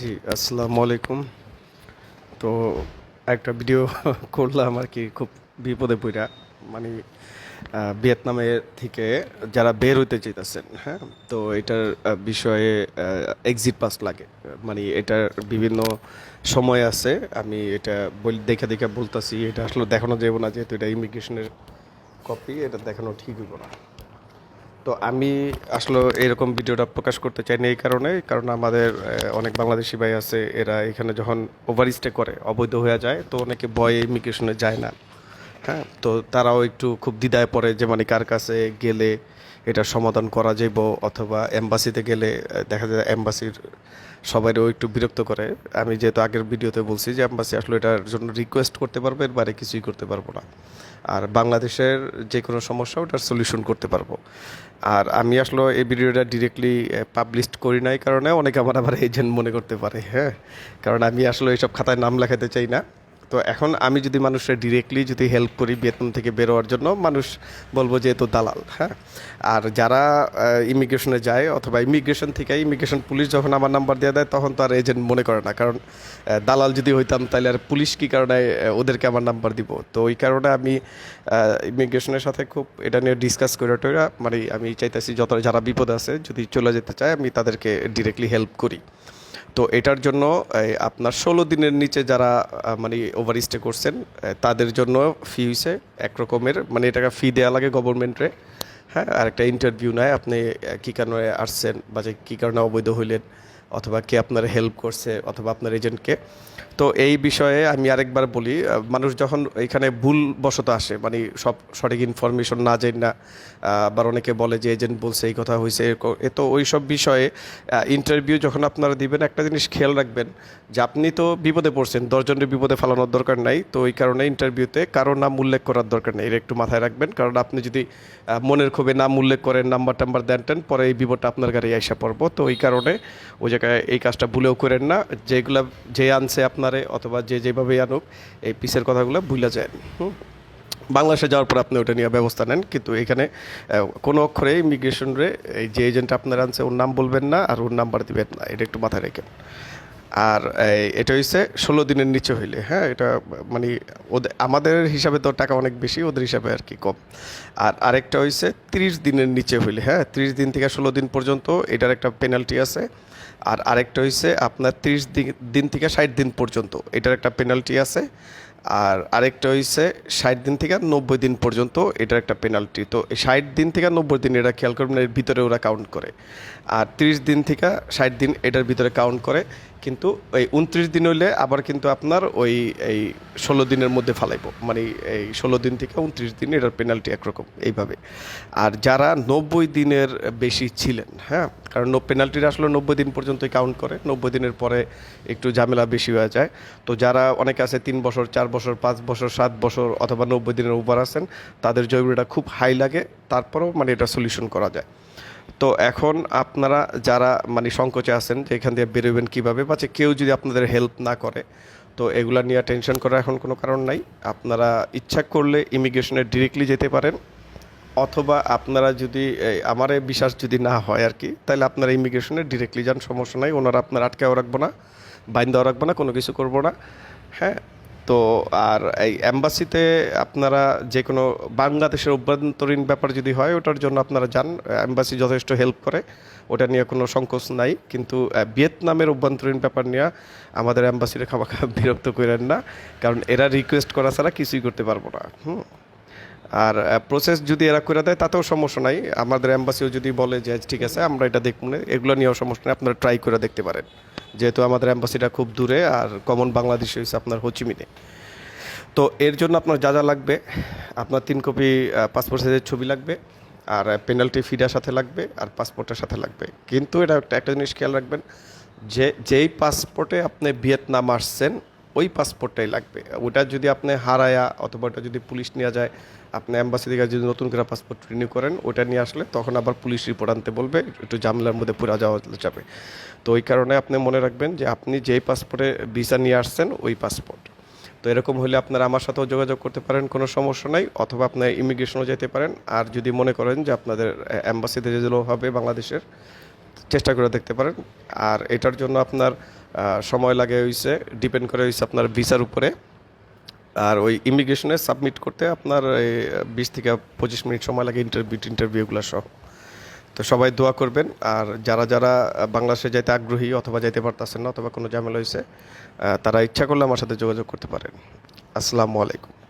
জি আসসালামু আলাইকুম। তো একটা ভিডিও করলাম আর কি খুব বিপদে পড়া মানে আহ, ভিয়েতনামে থেকে যারা বের হইতে চাইতেছেন হ্যাঁ? তো এটার বিষয়ে এক্সিট পাস লাগে। মানে এটার বিভিন্ন সময় আছে। আমি এটা দেখে দেখে বলতেছি এটা আসলে দেখানো যাবে না যেহেতু এটা ইমিগ্রেশনের কপি এটা দেখানো ঠিক হইব না। তো আমি আসলে এরকম ভিডিওটা প্রকাশ করতে চাই না এই কারণে, কারণ আমাদের অনেক বাংলাদেশি ভাই আছে, এরা এখানে যখন ওভার স্টে করে, অবৈধ হয়ে যায়, তো অনেকে ভয়ে ইমিগ্রেশনে যায় না। হ্যাঁ তো তারাও একটু খুব দ্বিধায় পড়ে যে মানে কার কাছে গেলে এটা সমাধান করা যাইব অথবা এম্বাসিতে গেলে দেখা যায় এম্বাসির সবাইও একটু বিরক্ত করে। আমি যেহেতু আগের ভিডিওতে বলছি যে এম্বাসি আসলে এটার জন্য রিকোয়েস্ট করতে পারবে, এর বাইরে কিছুই করতে পারব না। আর বাংলাদেশের যে কোনো সমস্যা, ওটার সলিউশন করতে পারব। আর আমি আসলে এই ভিডিওটা ডিরেক্টলি পাবলিশ করি নাই কারণে অনেকে আমার আবার এজেন্ট মনে করতে পারে হ্যাঁ? কারণ আমি আসলে এইসব খাতায় নাম লেখাতে চাই না। তো এখন আমি যদি মানুষের ডিরেক্টলি যদি হেল্প করি বেতন থেকে বেরোয়ার জন্য, মানুষ বলব যে তো দালাল হ্যাঁ? আর যারা ইমিগ্রেশনে যায় অথবা ইমিগ্রেশন থেকে ইমিগ্রেশন পুলিশ যখন আমার নাম্বার দিয়ে দেয়, তখন তো আর এজেন্ট মনে করে না। কারণ দালাল যদি হইতাম তাহলে আর পুলিশ কী কারণে ওদেরকে আমার নাম্বার দিব? তো ওই কারণে আমি ইমিগ্রেশনের সাথে খুব এটা নিয়ে ডিসকাস করে টোরা মানে আমি চাইতেছি যত, যারা বিপদ আছে, যদি চলে যেতে চায়, আমি তাদেরকে ডিরেক্টলি হেল্প করি। তো এটার জন্য আপনার ষোলো দিনের নিচে যারা মানে ওভার স্টে করছেন তাদের জন্য ফি হয়েছে একরকমের মানে এটাকে ফি দেওয়া লাগে গভর্নমেন্টে হ্যাঁ আর একটা ইন্টারভিউ নেয়, আপনি কী কারণে আসছেন বা যে কী কারণে অবৈধ হইলেন অথবা কে আপনার হেল্প করছে অথবা আপনার এজেন্টকে তো এই বিষয়ে আমি আরেকবার বলি মানুষ যখন এখানে ভুল বশত আসে মানে সব সঠিক ইনফরমেশন না জানি না আবার অনেকে বলে যে এজেন্ট বলছে এই কথা হয়েছে এ তো ওই সব বিষয়ে ইন্টারভিউ যখন আপনারা দিবেন, একটা জিনিস খেয়াল রাখবেন যে আপনি তো বিপদে পড়ছেন, দশজনের বিপদে ফালানোর দরকার নাই, তো ওই কারণে ইন্টারভিউতে কারও নাম উল্লেখ করার দরকার নেই এটা একটু মাথায় রাখবেন, কারণ আপনি যদি মনের ক্ষোভে নাম উল্লেখ করেন নাম্বার টাম্বার দেন টেন পরে এই বিপদটা আপনার গাড়ি আইসা পড়ব, তো ওই কারণে ওই জায়গায় এই কাজটা ভুলেও করেন না। যেগুলো যে আনছে আপনারে অথবা যে যেভাবেই আনুক, এই পিসের কথাগুলো ভুলে যায় হুম? বাংলাদেশে যাওয়ার পর আপনি ওটা নিয়ে ব্যবস্থা নেন। কিন্তু এখানে কোনো অক্ষরে ইমিগ্রেশন রে এই যে এজেন্ট আপনার আনছে, ওর নাম বলবেন না আর ওর নাম্বার দিবেন না। এটা একটু মাথায় রেখেন। আর এটা হইছে ষোলো দিনের নিচে হইলে হ্যাঁ? এটা মানে ওদের আমাদের হিসাবে তো টাকা অনেক বেশি, ওদের হিসাবে আর কি কম। আর আরেকটা হইছে তিরিশ দিনের নিচে হইলে হ্যাঁ? তিরিশ দিন থেকে ষোলো দিন পর্যন্ত এটার একটা পেনাল্টি আছে। আর আরেকটা হইছে আপনার তিরিশ দিন থেকে ষাট দিন পর্যন্ত এটার একটা পেনাল্টি আছে। আর আরেকটা হইছে ষাট দিন থেকে নব্বই দিন পর্যন্ত এটার একটা পেনাল্টি তো ষাট দিন থেকে নব্বই দিন এটা খেয়াল করবেন, এর ভিতরে ওরা কাউন্ট করে। আর তিরিশ দিন থেকে ষাট দিন এটার ভিতরে কাউন্ট করে। কিন্তু এই উনত্রিশ দিন হইলে আবার কিন্তু আপনার ওই, এই ষোলো দিনের মধ্যে ফালাইব। মানে এই ষোলো দিন থেকে উনত্রিশ দিন এটার পেনাল্টি একরকম এইভাবে। আর যারা নব্বই দিনের বেশি ছিলেন হ্যাঁ কারণ পেনাল্টিটা আসলে নব্বই দিন পর্যন্তই কাউন্ট করে, নব্বই দিনের পরে একটু ঝামেলা বেশি হয়ে যায়। তো যারা অনেকে আছে তিন বছর, চার বছর, পাঁচ বছর, সাত বছর অথবা নব্বই দিনের উপর আছেন, তাদের জৈবটা খুব হাই লাগে, তারপরেও মানে এটা সলিউশন করা যায়। তো এখন আপনারা যারা মানে সংকোচে আছেন যে এখান দিয়ে বেরোবেন কীভাবে, বা কেউ যদি আপনাদের হেল্প না করে, তো এগুলা নিয়ে টেনশন করার এখন কোনো কারণ নাই। আপনারা ইচ্ছা করলে ইমিগ্রেশনে ডিরেক্টলি যেতে পারেন। অথবা আপনারা যদি এই, বিশ্বাস যদি না হয় আর কি তাহলে আপনারা ইমিগ্রেশনে ডিরেক্টলি যান সমস্যা নাই। ওনারা আপনার আটকেও রাখব না বাইন্দাও রাখব না কোনো কিছু করব না। হ্যাঁ? তো আর এই অ্যাম্বাসিতে আপনারা যে কোনো বাংলাদেশের অভ্যন্তরীণ ব্যাপার যদি হয় ওটার জন্য আপনারা যান। অ্যাম্বাসি যথেষ্ট হেল্প করে ওটা নিয়ে কোনো সংকোচ নাই। কিন্তু ভিয়েতনামের অভ্যন্তরীণ ব্যাপার নিয়ে আমাদের অ্যাম্বাসিরে খাওয়া বিরক্ত করেন না কারণ এরা রিকোয়েস্ট করা ছাড়া কিছুই করতে পারব না। হুম? আর প্রসেস যদি এরা করে দেয়, তাতেও সমস্যা নাই। আমাদের অ্যাম্বাসিও যদি বলে যে, ঠিক আছে, আমরা এটা দেখব না, এগুলো নিয়েও সমস্যা নেই, আপনারা ট্রাই করে দেখতে পারেন। যেহেতু আমাদের অ্যাম্বাসিটা খুব দূরে, আর কমন বাংলাদেশ হয়েছে আপনার হোচিমিনে। তো এর জন্য আপনার যা যা লাগবে, আপনার তিন কপি পাসপোর্ট সাইজের ছবি লাগবে, আর পেনাল্টি ফিডার সাথে লাগবে, আর পাসপোর্টের সাথে লাগবে। কিন্তু এটা একটা একটা জিনিস খেয়াল রাখবেন, যে, যেই পাসপোর্টে আপনি ভিয়েতনাম আসছেন পাসপোর্টটাই লাগবে। ওটা যদি আপনি হারায়া অথবা ওটা যদি পুলিশ নিয়ে যায়, আপনি অ্যাম্বাসি থেকে যদি নতুন করে পাসপোর্ট রিনিউ করেন, ওটা নিয়ে আসলে তখন আবার পুলিশ রিপোর্ট আনতে বলবে, একটু জামলার মধ্যে পুরা যাওয়া যাবে। তো ওই কারণে আপনি মনে রাখবেন যে আপনি যেই পাসপোর্টে ভিসা নিয়ে আসছেন, ওই পাসপোর্ট তো এরকম হলে আপনারা আমার সাথেও যোগাযোগ করতে পারেন, কোনো সমস্যা নাই, অথবা আপনার ইমিগ্রেশনও যেতে পারেন। আর যদি মনে করেন যে আপনাদের অ্যাম্বাসিতে যেগুলো হবে বাংলাদেশের, চেষ্টা করে দেখতে পারেন। আর এটার জন্য আপনার সময় লাগে হইছে ডিপেন্ড করে হয়েছে আপনার ভিসার উপরে। আর ওই ইমিগ্রেশনে সাবমিট করতে আপনার বিশ থেকে পঁচিশ মিনিট সময় লাগে ইন্টারভিউ ইন্টারভিউগুলো সব। তো সবাই দোয়া করবেন, আর যারা যারা বাংলাদেশে যাইতে আগ্রহী অথবা যাইতে পারতেছেন না অথবা কোনো ঝামেলা হয়েছে তারা ইচ্ছা করলে আমার সাথে যোগাযোগ করতে পারেন। আসসালামু আলাইকুম।